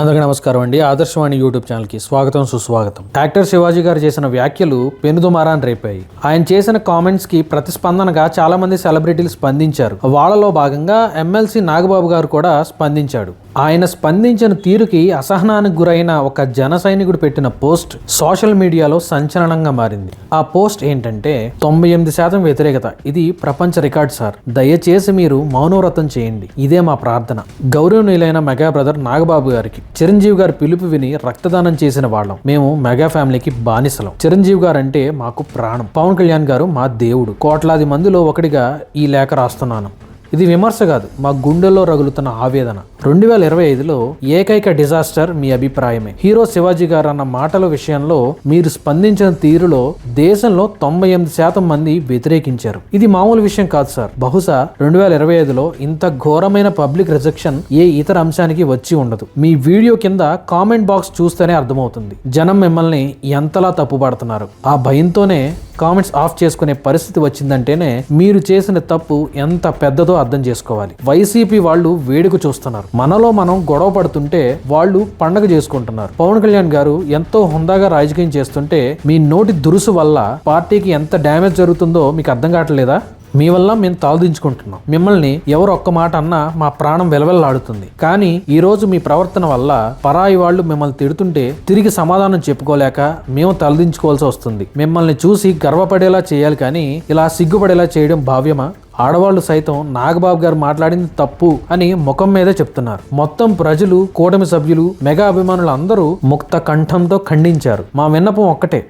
అందరికీ నమస్కారం అండి. ఆదర్శవాణి యూట్యూబ్ ఛానల్కి స్వాగతం సుస్వాగతం. యాక్టర్ శివాజీ గారు చేసిన వ్యాఖ్యలు పెనుదుమారాన్ని రేపాయి. ఆయన చేసిన కామెంట్స్కి ప్రతిస్పందనగా చాలామంది సెలబ్రిటీలు స్పందించారు. వాళ్ళలో భాగంగా ఎమ్మెల్సీ నాగబాబు గారు కూడా స్పందించాడు. ఆయన స్పందించిన తీరుకి అసహనానికి గురైన ఒక జన సైనికుడు పెట్టిన పోస్ట్ సోషల్ మీడియాలో సంచలనంగా మారింది. ఆ పోస్ట్ ఏంటంటే తొంభై ఎనిమిది శాతం వ్యతిరేకత. ఇది ప్రపంచ రికార్డ్ సార్. దయచేసి మీరు మౌనవ్రతం చేయండి. ఇదే మా ప్రార్థన. గౌరవనీయులైన మెగా బ్రదర్ నాగబాబు గారికి చిరంజీవి గారి పిలుపు విని రక్తదానం చేసిన వాళ్ళం. మేము మెగా ఫ్యామిలీకి బానిసలం. చిరంజీవి గారు అంటే మాకు ప్రాణం. పవన్ కళ్యాణ్ గారు మా దేవుడు. కోట్లాది మందిలో ఒకటిగా ఈ లేఖ రాస్తున్నాను. ఇది విమర్శ కాదు మా గుండెల్లో రగులుతున్న ఆవేదన. రెండు వేల ఇరవై ఐదులో ఏకైక డిజాస్టర్ మీ అభిప్రాయమే. హీరో శివాజీ గారు అన్న మాటల విషయంలో మీరు స్పందించిన తీరులో దేశంలో తొంభై ఎనిమిది శాతం మంది వ్యతిరేకించారు. ఇది మామూలు విషయం కాదు సార్. బహుశా రెండు వేల ఇరవై ఐదులో ఇంత ఘోరమైన పబ్లిక్ రిజెక్షన్ ఏ ఇతర అంశానికి వచ్చి ఉండదు. మీ వీడియో కింద కామెంట్ బాక్స్ చూస్తేనే అర్థమవుతుంది. జనం మిమ్మల్ని ఎంతలా తప్పుపడుతున్నారు. ఆ భయంతోనే కామెంట్స్ ఆఫ్ చేసుకునే పరిస్థితి వచ్చిందంటేనే మీరు చేసిన తప్పు ఎంత పెద్దదో అర్థం చేసుకోవాలి. వైసీపీ వాళ్ళు వేడుక చూస్తున్నారు. మనలో మనం గొడవ పడుతుంటే వాళ్ళు పండగ చేసుకుంటున్నారు. పవన్ కళ్యాణ్ గారు ఎంతో హుందాగా రాజకీయం చేస్తుంటే మీ నోటి దురుసు వల్ల పార్టీకి ఎంత డ్యామేజ్ జరుగుతుందో మీకు అర్థం కావట్లేదా? మీ వల్ల మేము తాల్దించుకుంటున్నాం. మిమ్మల్ని ఎవరు ఒక్క మాట అన్నా మా ప్రాణం వెలవెల్లాడుతుంది. కానీ ఈ రోజు మీ ప్రవర్తన వల్ల పరాయి వాళ్ళు మిమ్మల్ని తిడుతుంటే తిరిగి సమాధానం చెప్పుకోలేక మేము తలదించుకోవాల్సి వస్తుంది. మిమ్మల్ని చూసి గర్వపడేలా చేయాలి కానీ ఇలా సిగ్గుపడేలా చేయడం భావ్యమా? ఆడవాళ్ళు సైతం నాగబాబు గారు మాట్లాడింది తప్పు అని ముఖం మీదే చెప్తున్నారు. మొత్తం ప్రజలు కూటమి సభ్యులు మెగా అభిమానులు అందరూ ముక్త కంఠంతో ఖండించారు. మా విన్నపం ఒక్కటే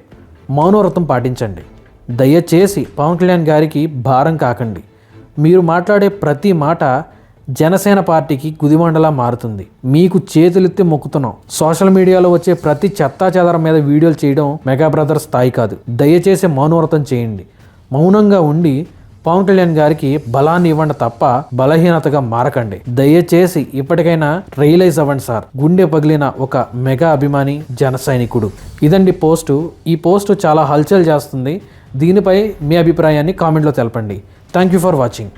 మౌనవ్రతం పాటించండి. దయచేసి పవన్ కళ్యాణ్ గారికి భారం కాకండి. మీరు మాట్లాడే ప్రతి మాట జనసేన పార్టీకి గుదిమండలా మారుతుంది. మీకు చేతులెత్తి మొక్కుతున్నాం. సోషల్ మీడియాలో వచ్చే ప్రతి చెత్తా చెదరం మీద వీడియోలు చేయడం మెగా బ్రదర్ స్థాయి కాదు. దయచేసి మౌనవ్రతం చేయండి. మౌనంగా ఉండి పవన్ కళ్యాణ్ గారికి బలాన్ని ఇవ్వండి తప్ప బలహీనతగా మారకండి. దయచేసి ఇప్పటికైనా రియలైజ్ అవ్వండి సార్. గుండె పగిలిన ఒక మెగా అభిమాని జన సైనికుడు. ఇదండి పోస్టు. ఈ పోస్టు చాలా హల్చల్ చేస్తుంది. దీనిపై మీ అభిప్రాయాన్ని కామెంట్లో తెలపండి. Thank you for watching.